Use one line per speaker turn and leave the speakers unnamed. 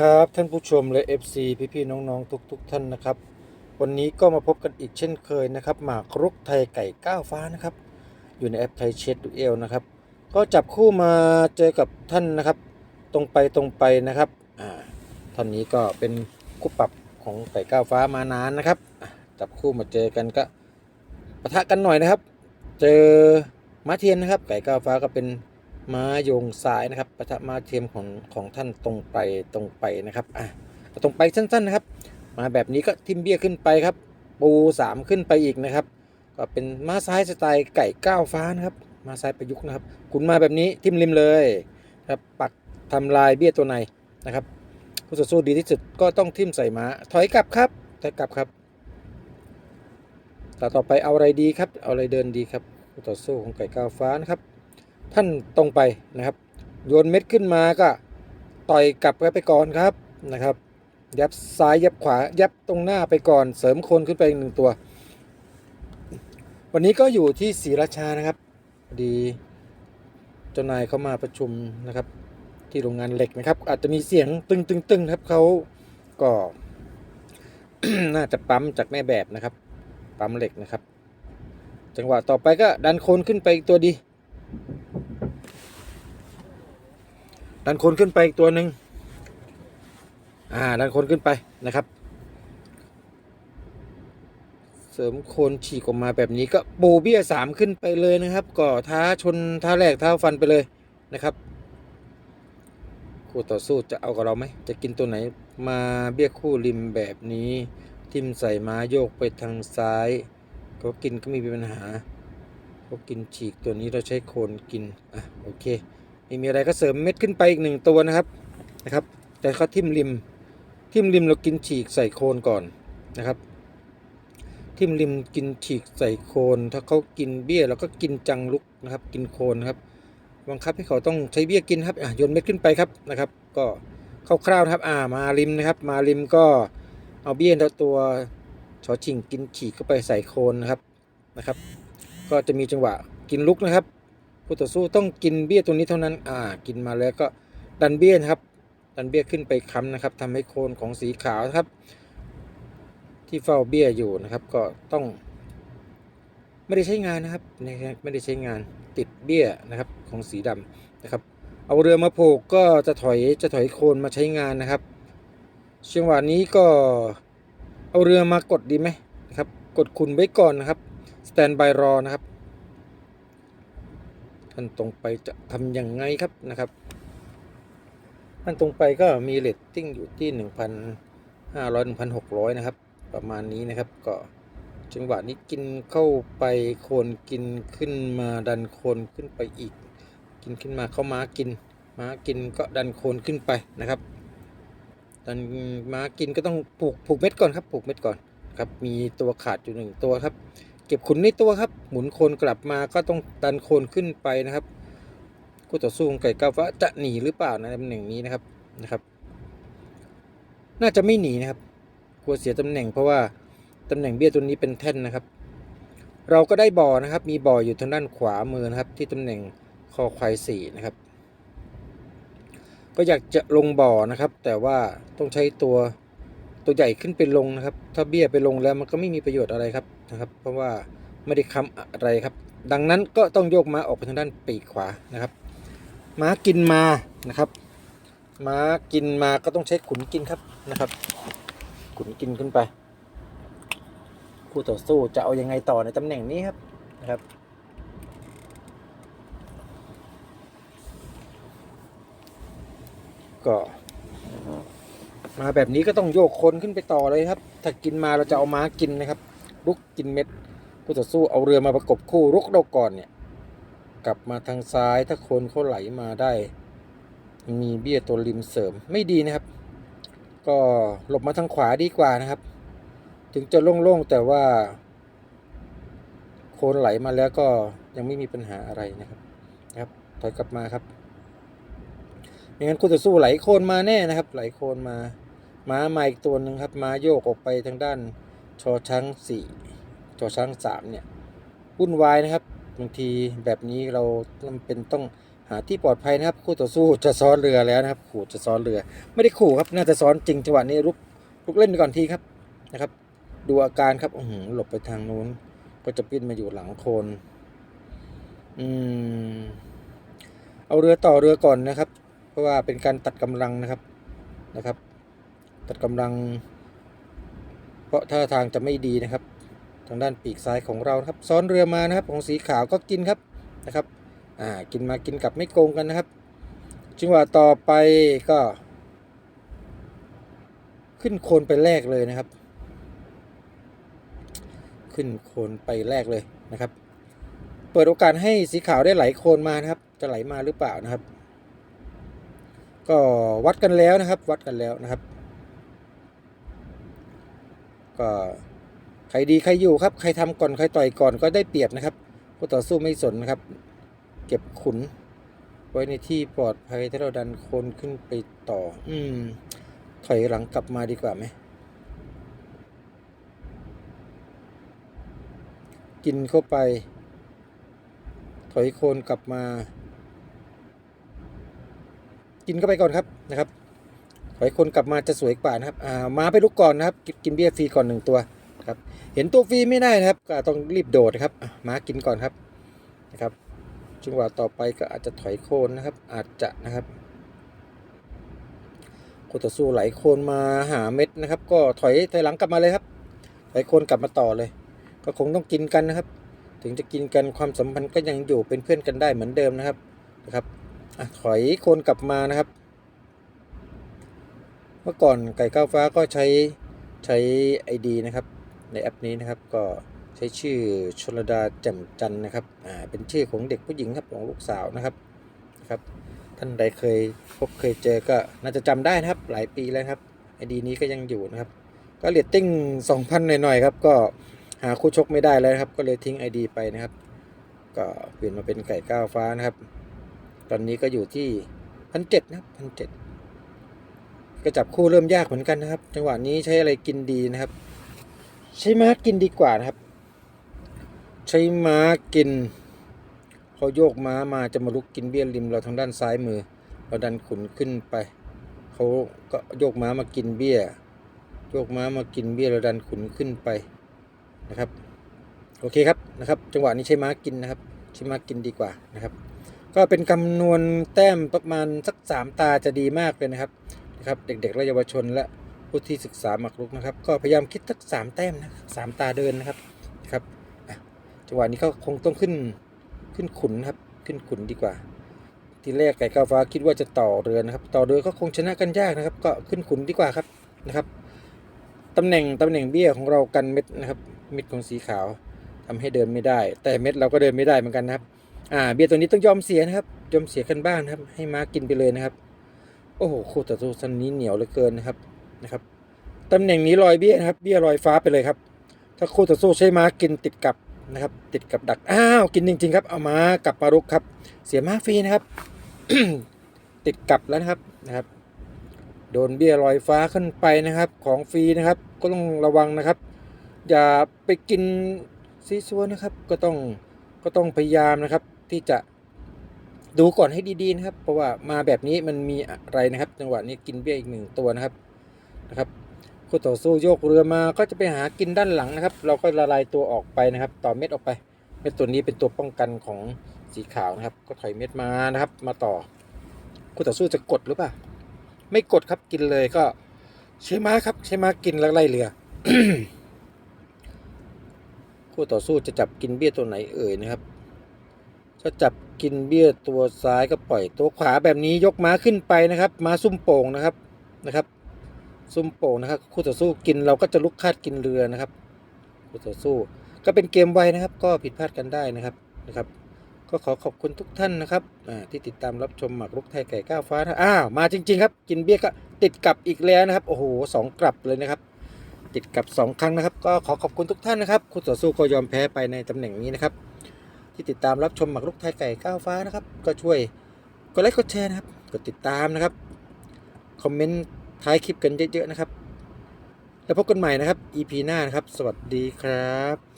ครับท่านผู้ชมและ FC พี่ๆน้องๆ ทุก ๆ ท่านนะครับ วันนี้ก็มาพบกันอีกเช่นเคยนะครับ หมากรุกไทยไก่ก้าวฟ้านะครับ อยู่ในแอปไทยเช็ดดูเอลนะครับ ก็จับคู่มาเจอกับท่านนะครับ ตรงไปตรงไปนะครับอ่าท่านนี้ก็เป็นคู่ปรับของไก่ก้าวฟ้ามานานนะครับจับคู่มาเจอกันก็ปะทะกันหน่อยนะครับ เจอม้าเทียนนะครับ ไก่ก้าวฟ้าก็เป็น ม้าโยงซ้ายนะครับปะทะม้าเทียมของของท่านตรงไปตรงไปนะครับอะตรงไปสั้นๆนะครับ มาแบบนี้ก็ทิมเบี้ยขึ้นไปครับ ปูสามขึ้นไปอีกนะครับ ก็เป็นม้าซ้ายสไตล์ไก่ก้าวฟ้านะครับม้าซ้ายประยุกต์นะครับ คุณมาแบบนี้ทิมริมเลยครับปักทำลายเบี้ยตัวในนะครับผู้ต่อสู้ดีที่สุดก็ต้องทิมใส่ม้าถอยกลับครับถอยกลับครับต่อต่อไปเอาอะไรดีครับ เอาอะไรเดินดีครับผู้ต่อสู้ของไก่ก้าวฟ้านะครับ ท่านตรงไปนะครับ โยนเม็ดขึ้นมาก็ต่อยกลับไปก่อนครับนะครับยับซ้ายยับขวายับตรงหน้าไปก่อน เสริมโคนขึ้นไปอีกหนึ่งตัว วันนี้ก็อยู่ที่ศรีราชานะครับดีเจ้านายเขามาประชุมนะครับ ที่โรงงานเหล็กนะครับ อาจจะมีเสียงตึงตึงตึงครับเขาก็ น่าจะปั๊มจากแม่แบบนะครับ ปั๊มเหล็กนะครับ จังหวะต่อไปก็ดันโคนขึ้นไปอีกตัวดี ดันคนขึ้นไปอีกตัวหนึ่งอ่าดันคนขึ้นไปนะครับ เสริมโคนฉีกออกมาแบบนี้ก็โบเบี้ยสามขึ้นไปเลยนะครับก็ท้าชนท้าแรกท้าฟันไปเลยนะครับคู่ต่อสู้จะเอากับเราไหมจะกินตัวไหนมาเบี้ยคู่ริมแบบนี้ ทิมใส่ม้าโยกไปทางซ้ายเขากินก็ไม่มีปัญหาเขากินฉีกตัวนี้เราใช้โคนกินอะโอเค ไม่มีอะไรก็เสริมเม็ดขึ้นไปอีกหนึ่งตัวนะครับนะครับ แต่เขาทิ่มริมทิ่มริมเรากินฉีกใส่โคนก่อนนะครับ ทิ่มริมกินฉีกใส่โคน ถ้าเขากินเบี้ยเราก็กินจังลุกนะครับ กินโคนนครับบังคับให้เขาต้องใช้เบี้ยกินครับอะโยนเม็ดขึ้นไปครับนะครับ ก็คร่าวๆนะครับอ่ามาริมนะครับ มาริมก็เอาเบี้ยตัวชอชิงกินฉีกเข้าไปใส่โคนนะครับนะครับ ก็จะมีจังหวะกินลุกนะครับ ผู้ต่อสู้ต้องกินเบี้ยตัวนี้เท่านั้น อ่า กินมาแล้วก็ดันเบี้ยนะครับ ดันเบี้ยขึ้นไปค้ำนะครับทำให้โคนของสีขาวครับ ที่เฝ้าเบี้ยอยู่นะครับ ก็ต้อง ไม่ได้ใช้งานนะครับ ไม่ได้ใช้งานติดเบี้ยนะครับของสีดำนะครับ เอาเรือมาผูกก็จะถอยจะถอยโคนมาใช้งานนะครับจังหวะนี้ก็เอาเรือมากดดีไหมนะครับ กดคุณไว้ก่อนนะครับสแตนบายรอนะครับ ท่านตรงไปจะทำยังไงครับนะครับท่านตรงไปก็มีเรตติ้งอยู่ที่ 1,500 1,600 นะครับ ประมาณนี้นะครับก็จังหวะนี้กินเข้าไปโคนกินขึ้นมาดันโคนขึ้นไปอีก กินขึ้นมาเข้าม้ากิน ม้ากินก็ดันโคนขึ้นไปนะครับดันม้ากินก็ต้องปลูกปลูกเม็ดก่อนครับปลูกเม็ดก่อนครับมีตัวขาดอยู่หนึ่งตัวครับ เก็บขุนในตัวครับ หมุนโคนกลับมาก็ต้องดันโคนขึ้นไปนะครับคู่ต่อสู้ของไก่กาวฟ้าจะหนีหรือเปล่าในตำแหน่งนี้นะครับนะครับ น่าจะไม่หนีนะครับ กลัวเสียตำแหน่งเพราะว่าตำแหน่งเบี้ยตัวนี้เป็นแท่นนะครับ เราก็ได้บ่อนะครับ มีบ่ออยู่ทางด้านขวามือนะครับ ที่ตำแหน่งคอควายสี่นะครับ ก็อยากจะลงบ่อนะครับ แต่ว่าต้องใช้ตัวตัวใหญ่ขึ้นไปลงนะครับ ถ้าเบี้ยไปลงแล้วมันก็ไม่มีประโยชน์อะไรครับ นะครับ เพราะว่าไม่ได้ค้ำอะไรครับ ดังนั้นก็ต้องโยกม้าออกไปทางด้านปีกขวานะครับ ม้ากินมานะครับ ม้ากินมาก็ต้องใช้ขุนกินครับนะครับ ขุนกินขึ้นไป คู่ต่อสู้จะเอายังไงต่อในตำแหน่งนี้ครับนะครับก็มาแบบนี้ก็ต้องโยกคนขึ้นไปต่อเลยครับ ถ้ากินมาเราจะเอาม้ากินนะครับ ลุกกินเม็ดคู่ต่อสู้เอาเรือมาประกบคู่รุกเราก่อนเนี่ย กลับมาทางซ้ายถ้าคนเขาไหลมาได้ มีเบี้ยตัวริมเสริมไม่ดีนะครับ ก็หลบมาทางขวาดีกว่านะครับ ถึงจะโล่งๆแต่ว่า โคนไหลมาแล้วก็ยังไม่มีปัญหาอะไรนะครับนะครับถอยกลับมาครับไม่งั้นคู่ต่อสู้ไหลโคนมาแน่นะครับ ไหลโคนมาม้ามาอีกตัวหนึ่งครับ ม้าโยกออกไปทางด้าน ชอช้างสี่ชอช้างสามเนี่ยวุ่นวายนะครับบางทีแบบนี้เราจำเป็นต้องหาที่ปลอดภัยนะครับ คู่ต่อสู้จะซ้อนเรือแล้วนะครับ ขู่จะซ้อนเรือ ไม่ได้ขู่ครับน่าจะซ้อนจริงจังหวะนี้ลุกลุกเล่นไปก่อนทีครับนะครับ ดูอาการครับอืหลบไปทางนู้น ก็จะปิ้นมาอยู่หลังโคนอืมเอาเรือต่อเรือก่อนนะครับ เพราะว่าเป็นการตัดกำลังนะครับนะครับ ตัดกำลัง เพราะท่าทางจะไม่ดีนะครับ ทางด้านปีกซ้ายของเราครับ ซ้อนเรือมานะครับ ของสีขาวก็กินครับนะครับอ่ากินมากินกลับไม่โกงกันนะครับจังหวะต่อไปก็ ขึ้นโคนไปแรกเลยนะครับ ขึ้นโคนไปแรกเลยนะครับ เปิดโอกาสให้สีขาวได้ไหลโคนมานะครับ จะไหลมาหรือเปล่านะครับ ก็วัดกันแล้วนะครับ วัดกันแล้วนะครับ ก็ใครดีใครอยู่ครับ ใครทำก่อนใครต่อยก่อนก็ได้เปรียบนะครับผู้ต่อสู้ไม่สนนะครับ เก็บขุน ไว้ในที่ปลอดภัยถ้าเราดันโคนขึ้นไปต่อ อืม ถอยหลังกลับมาดีกว่าไหมกินเข้าไป ถอยโคนกลับมา กินเข้าไปก่อนครับนะครับ อยคนกลับมาจะสวยกว่านะครับอ่ามาไปลุกก่อนนะครับกินกินเบี้ยฟรีก่อนหนึ่งตัวครับเห็นตัวฟรีไม่ได้นะครับ ก็ต้องรีบโดดครับมากินก่อนครับนะครับจังหวะต่อไปก็อาจจะถอยโคนนะครับ อาจจะนะครับคู่ต่อสู้ไหลโคนมาหาเม็ดนะครับ ก็ถอยถอยหลังกลับมาเลยครับถอยโคนกลับมาต่อเลย ก็คงต้องกินกันนะครับ ถึงจะกินกันความสัมพันธ์ก็ยังอยู่เป็นเพื่อนกันได้เหมือนเดิมนะครับนะครับอะถอยโคนกลับมานะครับ เมื่อก่อนไก่ก้าวฟ้าก็ใช้ใช้ ID นะครับในแอปนี้นะครับก็ใช้ชื่อชลดาแจ่มจันทร์นะครับอ่าเป็นชื่อของเด็กผู้หญิงครับของลูกสาวนะครับนะครับ ท่านใดเคยพบเคยเจอก็น่าจะจำได้นะครับหลายปีแล้วครับ ID นี้ก็ยังอยู่นะครับ ก็เรตติ้ง2,000 หน่อยๆครับก็หาคู่ชกไม่ได้แล้วครับ ก็เลยทิ้ง ID ไปนะครับ ก็เปลี่ยนมาเป็นไก่ก้าวฟ้านะครับ ตอนนี้ก็อยู่ที่พันเจ็ดนะครับพันเจ็ด ก็จับคู่เริ่มยากเหมือนกันนะครับ จังหวะนี้ใช้อะไรกินดีนะครับ ใช้ม้ากินดีกว่านะครับ ใช้ม้ากินเขาโยกม้ามาจะมาลุกกินเบี้ยริมเราทางด้านซ้ายมือ เราดันขุนขึ้นไปเขาก็โยกม้ามากินเบี้ย โยกม้ามากินเบี้ยเราดันขุนขึ้นไปนะครับ โอเคครับนะครับ จังหวะนี้ใช้ม้ากินนะครับ ใช้ม้ากินดีกว่านะครับ ก็เป็นคำนวณแต้มประมาณสักสามตาจะดีมากเลยนะครับ นะครับ เด็กๆและเยาวชนและผู้ที่ศึกษาหมากรุกนะครับ ก็พยายามคิดสักสามแต้มนะสามตาเดินนะครับครับจังหวะนี้ก็คงต้องขึ้นขึ้นขุนครับ ขึ้นขุนดีกว่า ทีแรกไก่ก้าฟ้าคิดว่าจะต่อเรือนะครับ ต่อเรือก็คงชนะกันยากนะครับ ก็ขึ้นขุนดีกว่าครับนะครับตำแหน่งตำแหน่งเบี้ยของเรากันเม็ดนะครับเม็ดของสีขาวทำให้เดินไม่ได้ แต่เม็ดเราก็เดินไม่ได้เหมือนกันนะครับอ่าเบี้ยตัวนี้ต้องยอมเสียนะครับยอมเสียกันบ้างนะครับ ให้ม้ากินไปเลยนะครับ โอ้โหคู่ต่อสู้สันนี้เหนียวเหลือเกินนะครับนะครับตำแหน่งนี้ลอยเบี้ยนะครับ เบี้ยลอยฟ้าไปเลยครับ ถ้าคู่ต่อสู้ใช้ม้ากินติดกับนะครับ ติดกับดักอ้าวกินจริง ๆ ครับเอาม้ากลับมารุกครับ เสียม้าฟรีนะครับ ติดกับแล้วนะครับนะครับ โดนเบี้ยลอยฟ้าขึ้นไปนะครับ ของฟรีนะครับ ก็ต้องระวังนะครับ อย่าไปกินซีซัวนะครับ ก็ต้องก็ต้องพยายามนะครับ ที่จะ ดูก่อนให้ดีๆนะครับ เพราะว่ามาแบบนี้มันมีอะไรนะครับ จังหวะนี้กินเบี้ยอีกหนึ่งตัวนะครับนะครับคู่ต่อสู้โยกเรือมาก็จะไปหากินด้านหลังนะครับ เราก็ละลายตัวออกไปนะครับ ต่อเม็ดออกไป เม็ดตัวนี้เป็นตัวป้องกันของสีขาวนะครับ ก็ถอยเม็ดมานะครับ มาต่อคู่ต่อสู้จะกดหรือเปล่าไม่กดครับกินเลยก็ใช้ม้าครับใช้ม้ากินแล้วไล่เรือคู่ต่อสู้จะจับกินเบี้ยตัวไหนเอ่ยนะครับ ถ้าจับกินเบี้ยตัวซ้ายก็ปล่อยตัวขวาแบบนี้ยกม้าขึ้นไปนะครับ ม้าซุ่มโป่งนะครับนะครับซุ่มโป่งนะครับ คู่ต่อสู้กินเราก็จะลุกคาดกินเรือนะครับ คู่ต่อสู้ ก็เป็นเกมไวนะครับ ก็ผิดพลาดกันได้นะครับนะครับ ก็ขอขอบคุณทุกท่านนะครับที่ติดตามรับชมหมากรุกไทยไก่ก้าวฟ้าอ้าวมาจริง ๆ ครับ กินเบี้ยก็ติดกลับอีกแล้วนะครับโอ้โหสองกลับเลยนะครับ ติดกับสองครั้งนะครับ ก็ขอขอบคุณทุกท่านนะครับ คู่ต่อสู้ก็ยอมแพ้ไปในตำแหน่งนี้นะครับ ที่ติดตามรับชมหมากรุกไทยไก่ก้าวฟ้านะครับ ก็ช่วยกดไลค์กดแชร์นะครับ กดติดตามนะครับ คอมเมนต์ท้ายคลิปกันเยอะๆนะครับ แล้วพบกันใหม่นะครับ EP หน้านะครับ สวัสดีครับ